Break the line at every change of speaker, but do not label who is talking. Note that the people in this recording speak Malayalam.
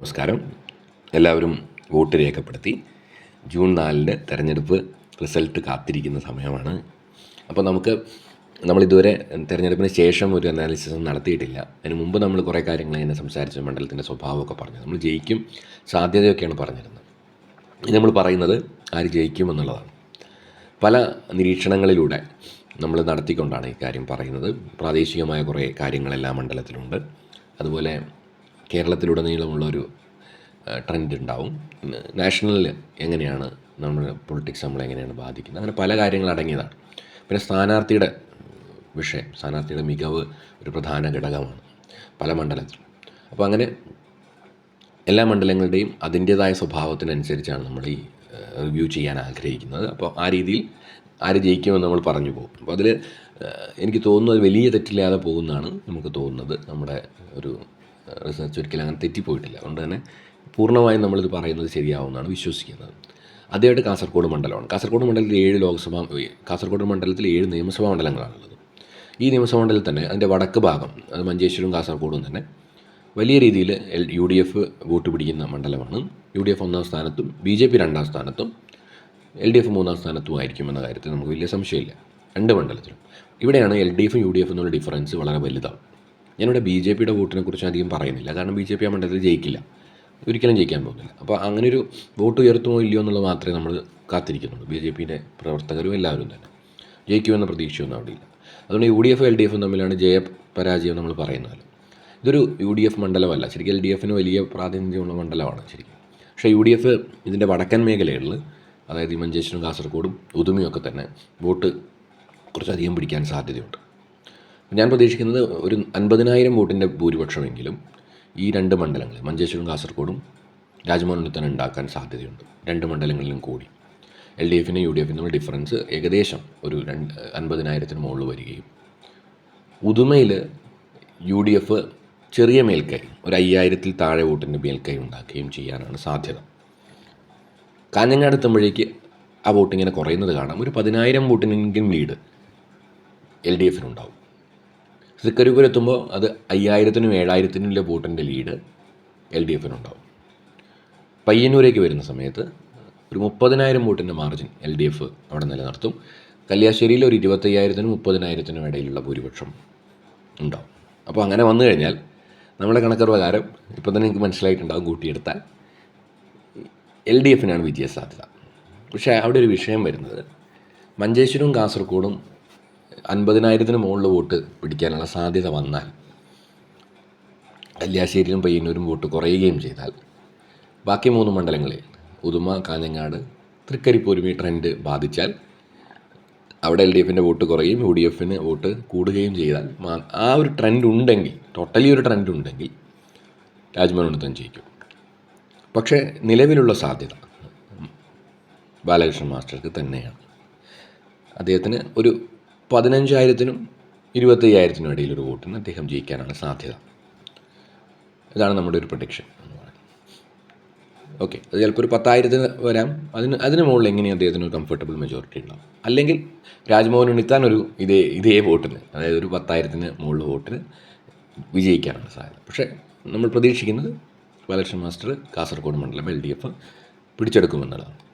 നമസ്കാരം. എല്ലാവരും വോട്ട് രേഖപ്പെടുത്തി. ജൂൺ നാലിന് തെരഞ്ഞെടുപ്പ് റിസൾട്ട് കാത്തിരിക്കുന്ന സമയമാണ്. അപ്പോൾ നമുക്ക് നമ്മളിതുവരെ തെരഞ്ഞെടുപ്പിന് ശേഷം ഒരു അനാലിസിസ് നടത്തിയിട്ടില്ല. അതിന് മുമ്പ് നമ്മൾ കുറേ കാര്യങ്ങൾ ഇങ്ങനെ സംസാരിച്ച മണ്ഡലത്തിന്റെ സ്വഭാവമൊക്കെ പറഞ്ഞു നമ്മൾ ജയിക്കും സാധ്യതയൊക്കെയാണ് പറഞ്ഞിരുന്നത്. ഇനി നമ്മൾ പറയുന്നത് ആര് ജയിക്കും എന്നുള്ളതാണ്. പല നിരീക്ഷണങ്ങളിലൂടെ നമ്മൾ നടത്തിക്കൊണ്ടാണ് ഈ കാര്യം പറയുന്നത്. പ്രാദേശികമായ കുറേ കാര്യങ്ങളെല്ലാം മണ്ഡലത്തിലുണ്ട്. അതുപോലെ കേരളത്തിലുടനീളമുള്ളൊരു ട്രെൻഡ് ഉണ്ടാവും നാഷണലിൽ എങ്ങനെയാണ് നമ്മുടെ പൊളിറ്റിക്സ് നമ്മളെങ്ങനെയാണ് ബാധിക്കുന്നത്? അങ്ങനെ പല കാര്യങ്ങൾ അടങ്ങിയതാണ് പിന്നെ സ്ഥാനാർത്ഥിയുടെ വിഷയം സ്ഥാനാർത്ഥിയുടെ മികവ് ഒരു പ്രധാന ഘടകമാണ് പല മണ്ഡലത്തിലും. അപ്പോൾ അങ്ങനെ എല്ലാ മണ്ഡലങ്ങളുടെയും അതിന്റേതായ സ്വഭാവത്തിനനുസരിച്ചാണ് നമ്മൾ ഈ റിവ്യൂ ചെയ്യാൻ ആഗ്രഹിക്കുന്നത്. അപ്പോൾ ആ രീതിയിൽ ആര് ജയിക്കുമെന്ന് നമ്മൾ പറഞ്ഞു പോകും. അപ്പോൾ അതിൽ എനിക്ക് തോന്നുന്നത് വലിയ തെറ്റില്ലാതെ പോകുന്നതാണ് നമുക്ക് തോന്നുന്നത് നമ്മുടെ ഒരു റിസർച്ച് ഒരിക്കലും അങ്ങനെ തെറ്റിപ്പോയിട്ടില്ല. അതുകൊണ്ട് തന്നെ പൂർണമായും നമ്മളിത് പറയുന്നത് ശരിയാവുമെന്നാണ് വിശ്വസിക്കുന്നത്. ആദ്യമായിട്ട് കാസർഗോഡ് മണ്ഡലമാണ്. കാസർഗോഡ് മണ്ഡലത്തിൽ ഏഴ് ലോക്സഭാ കാസർഗോഡ് മണ്ഡലത്തിൽ ഏഴ് നിയമസഭാ മണ്ഡലങ്ങളാണുള്ളത്. ഈ നിയമസഭാ മണ്ഡലത്തിൽ തന്നെ അതിന്റെ വടക്ക് ഭാഗം അത് മഞ്ചേശ്വരവും കാസർഗോഡും തന്നെ വലിയ രീതിയിൽ L U D F vote പിടിക്കുന്ന മണ്ഡലമാണ്. യു ഡി എഫ് ഒന്നാം സ്ഥാനത്തും ബി ജെ പി രണ്ടാം സ്ഥാനത്തും എൽ ഡി എഫ് മൂന്നാം സ്ഥാനത്തും ആയിരിക്കുമെന്ന കാര്യത്തിൽ നമുക്ക് വലിയ സംശയമില്ല. രണ്ട് മണ്ഡലത്തിലും. ഇവിടെയാണ് എൽ ഡി എഫും യു ഡി എഫും എന്നുള്ള ഡിഫറൻസ് വളരെ വലുതാണ്. ഞാനിവിടെ ബി ജെ പിയുടെ വോട്ടിനെ കുറിച്ച് അധികം പറയുന്നില്ല. കാരണം ബി ജെ പി ആ മണ്ഡലത്തിൽ ജയിക്കില്ല. ഒരിക്കലും ജയിക്കാൻ പോകുന്നില്ല. അപ്പോൾ അങ്ങനെ ഒരു വോട്ട് ഉയർത്തുമോ ഇല്ലയോ എന്നുള്ളത് മാത്രമേ നമ്മൾ കാത്തിരിക്കുന്നുള്ളൂ. ബി ജെ പിയുടെ പ്രവർത്തകരും എല്ലാവരും തന്നെ. ജയിക്കുമെന്ന പ്രതീക്ഷയൊന്നും അവിടെ ഇല്ല. അതുകൊണ്ട് U D F L D എഫും തമ്മിലാണ് ജയ പരാജയം നമ്മൾ പറയുന്നത്. ഇതൊരു യു ഡി എഫ് മണ്ഡലമല്ല. ശരിക്കും എൽ ഡി എഫിന് വലിയ പ്രാതിനിധ്യമുള്ള മണ്ഡലമാണ് ശരിക്കും. പക്ഷേ യു ഡി എഫ് ഇതിന്റെ വടക്കൻ മേഖലകളിൽ അതായത് ഈ മഞ്ചേശ്വരം കാസർഗോഡും ഉദുമയൊക്കെ തന്നെ വോട്ട് കുറച്ചധികം പിടിക്കാൻ സാധ്യതയുണ്ട്. ഞാൻ പ്രതീക്ഷിക്കുന്നത് ഒരു അൻപതിനായിരം വോട്ടിന്റെ ഭൂരിപക്ഷമെങ്കിലും ഈ രണ്ട് മണ്ഡലങ്ങളിൽ മഞ്ചേശ്വരം കാസർഗോഡും രാജ്ഭവനിൽ തന്നെ ഉണ്ടാക്കാൻ സാധ്യതയുണ്ട്. രണ്ട് മണ്ഡലങ്ങളിലും കൂടി. എൽ ഡി എഫിനും യു ഡി എഫിനും തമ്മിൽ ഡിഫറൻസ് ഏകദേശം ഒരു രണ്ട് അൻപതിനായിരത്തിന് മുകളിൽ വരികയും. ഉദുമയിൽ യു ഡി എഫ് ചെറിയ മേൽക്കൈ ഒരു അയ്യായിരത്തിൽ താഴെ വോട്ടിന്റെ മേൽക്കൈ ഉണ്ടാക്കുകയും ചെയ്യാനാണ് സാധ്യത. കാഞ്ഞങ്ങാട് എത്തുമ്പോഴേക്ക് ആ വോട്ടിങ്ങനെ കുറയുന്നത് കാണാം. ഒരു പതിനായിരം വോട്ടിനെങ്കിലും ലീഡ് എൽ ഡി എഫിനുണ്ടാവും. തൃക്കരിപ്പൂർ എത്തുമ്പോൾ അത് അയ്യായിരത്തിനും ഏഴായിരത്തിനുള്ള വോട്ടിന്റെ ലീഡ് എൽ ഡി എഫിനുണ്ടാവും. പയ്യന്നൂരേക്ക് വരുന്ന സമയത്ത് ഒരു മുപ്പതിനായിരം വോട്ടിന്റെ മാർജിൻ എൽ ഡി എഫ് അവിടെ നിലനിർത്തും. കല്യാശ്ശേരിയിൽ ഒരു ഇരുപത്തയ്യായിരത്തിനും മുപ്പതിനായിരത്തിനും ഇടയിലുള്ള ഭൂരിപക്ഷം ഉണ്ടാവും. അപ്പോൾ അങ്ങനെ വന്നു കഴിഞ്ഞാൽ നമ്മുടെ കണക്ക് പ്രകാരം ഇപ്പം തന്നെ എനിക്ക് മനസ്സിലായിട്ടുണ്ടാകും കൂട്ടിയെടുത്താൽ എൽ ഡി എഫിനാണ് വിജയസാധ്യത പക്ഷേ അവിടെ ഒരു വിഷയം വരുന്നത് മഞ്ചേശ്വരവും കാസർഗോഡും അൻപതിനായിരത്തിന് മുകളിൽ വോട്ട് പിടിക്കാനുള്ള സാധ്യത വന്നാൽ കല്യാശ്ശേരിയിലും പയ്യന്നൂരും വോട്ട് കുറയുകയും ചെയ്താൽ ബാക്കി മൂന്ന് മണ്ഡലങ്ങളിൽ ഉദുമ കാഞ്ഞങ്ങാട് തൃക്കരിപ്പൂരും ഈ ട്രെൻഡ് ബാധിച്ചാൽ അവിടെ എൽ ഡി എഫിന്റെ വോട്ട് കുറയും യു ഡി എഫിന് വോട്ട് കൂടുകയും ചെയ്താൽ ആ ഒരു ട്രെൻഡ് ഉണ്ടെങ്കിൽ ടോട്ടലി ഒരു ട്രെൻഡ് ഉണ്ടെങ്കിൽ രാജ്ഭവൻ ജയിക്കും. പക്ഷേ നിലവിലുള്ള സാധ്യത ബാലകൃഷ്ണൻ മാസ്റ്റർക്ക് തന്നെയാണ്. അദ്ദേഹത്തിന് ഒരു പതിനഞ്ചായിരത്തിനും ഇരുപത്തയ്യായിരത്തിനും ഒരു വോട്ടിന് അദ്ദേഹം ജയിക്കാനാണ് സാധ്യത. ഇതാണ് നമ്മുടെ ഒരു പ്രൊഡിക്ഷൻ എന്ന് പറയുന്നത്. ഓക്കെ അത് ചിലപ്പോൾ ഒരു പത്തായിരത്തിന് വരാം. അതിന് അതിന് മുകളിൽ എങ്ങനെയാണ് അദ്ദേഹത്തിന് ഒരു കംഫർട്ടബിൾ മെജോറിറ്റി ഉണ്ടാവും? അല്ലെങ്കിൽ രാജ്മോഹൻ ഉണ്ണിത്താൻ ഒരു ഇതേ ഇതേ വോട്ടിന് അതായത് ഒരു പത്തായിരത്തിന് മുകളിൽ വോട്ടിന് വിജയിക്കാനാണ് സാധ്യത. പക്ഷേ നമ്മൾ പ്രതീക്ഷിക്കുന്നത് ബാലകൃഷ്ണൻ മാസ്റ്റർ കാസർഗോഡ് മണ്ഡലം എൽ ഡി എഫ് പിടിച്ചെടുക്കുമെന്നുള്ളതാണ്.